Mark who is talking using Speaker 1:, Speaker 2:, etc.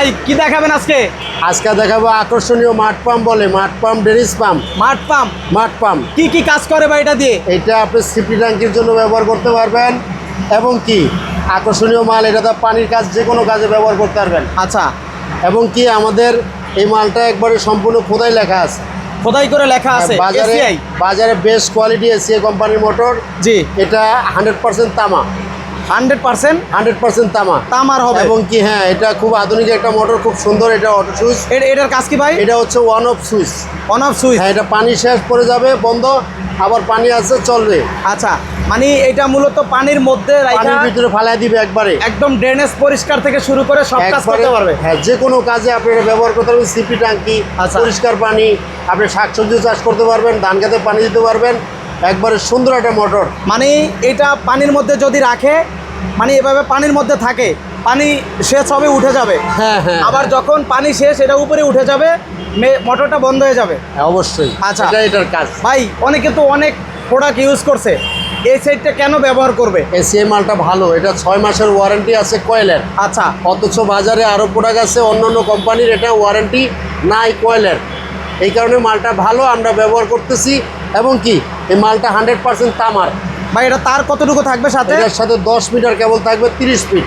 Speaker 1: ভাই কি দেখাবেন আজকে?
Speaker 2: আজকে দেখাবো আকর্ষণীয় মাঠ পাম্প বলে মাঠ পাম্প ডেরিস পাম্প।
Speaker 1: মাঠ পাম্প?
Speaker 2: মাঠ পাম্প।
Speaker 1: কি কি কাজ করে ভাই এটা দিয়ে?
Speaker 2: এটা আপনি সিপি ট্যাঙ্কির জন্য ব্যবহার করতে পারবেন এবং কি আকর্ষণীয় মাল এটা তো পানির কাজ যে কোনো কাজে ব্যবহার করতে পারবেন।
Speaker 1: আচ্ছা।
Speaker 2: এবং কি আমাদের এই মালটা একবারে সম্পূর্ণ খোদাই লেখা আছে।
Speaker 1: খোদাই করে লেখা আছে
Speaker 2: বাজারে বাজারে বেস্ট কোয়ালিটি এসিআই কোম্পানির মোটর।
Speaker 1: জি।
Speaker 2: এটা হান্ড্রেড পার্সেন্ট তামা।
Speaker 1: হান্ড্রেড পার্সেন্ট
Speaker 2: হান্ড্রেড পার্সেন্ট তামা।
Speaker 1: তামার হবে।
Speaker 2: এবং কি হ্যাঁ এটা খুব আধুনিক একটা মোটর খুব সুন্দর এটা অটো সুইচ
Speaker 1: এ- এটার কাজ কি ভাই?
Speaker 2: এটা হচ্ছে one off switch
Speaker 1: on off switch
Speaker 2: হ্যাঁ এটা পানি শেষ পড়ে যাবে বন্ধ আবার পানি আছে চলবে।
Speaker 1: আচ্ছা মানে এটা মূলত পানির মধ্যে
Speaker 2: পানির ভিতরে ফালাই দিবে একবারে।
Speaker 1: একদম ড্রেনেজ পরিষ্কার থেকে শুরু করে সব কাজ করতে পারবে।
Speaker 2: হ্যাঁ যে কোনো কাজে আপনি এটা ব্যবহার করতে পারবেন সিপি ট্যাঙ্কি
Speaker 1: আচ্ছা।
Speaker 2: পরিষ্কার পানি আপনি শাকসবজি চাষ করতে পারবেন ধান খেতে পানি দিতে পারবেন। একবারে সুন্দর একটা মোটর।
Speaker 1: মানে এটা পানির মধ্যে যদি রাখে মানে এভাবে পানির মধ্যে থাকে পানি শেষ হবে উঠে যাবে।
Speaker 2: হ্যাঁ হ্যাঁ
Speaker 1: আবার যখন পানি শেষ এটা উপরে উঠে যাবে মোটরটা বন্ধ হয়ে যাবে।
Speaker 2: হ্যাঁ, অবশ্যই।
Speaker 1: আচ্ছা।
Speaker 2: এটা এটার কাজ।
Speaker 1: ভাই অনেকে তো অনেক প্রোডাক্ট ইউজ করছে। এই সেটটা কেন ব্যবহার করবে?
Speaker 2: এসিএ মালটা ভালো এটা ছয় মাসের ওয়ারেন্টি আছে কয়েলের।
Speaker 1: আচ্ছা।
Speaker 2: অথচ বাজারে আরও প্রোডাক্ট আছে অন্য অন্য কোম্পানির এটা ওয়ারেন্টি নাই কয়েলের। এই কারণে মালটা ভালো আমরা ব্যবহার করতেছি। এবং কি এই মালটা হান্ড্রেড পার্সেন্ট তামার।
Speaker 1: ভাই এটা তার কতটুকু থাকবে সাথে?
Speaker 2: এর সাথে দশ মিটার কেবল থাকবে তিরিশ ফিট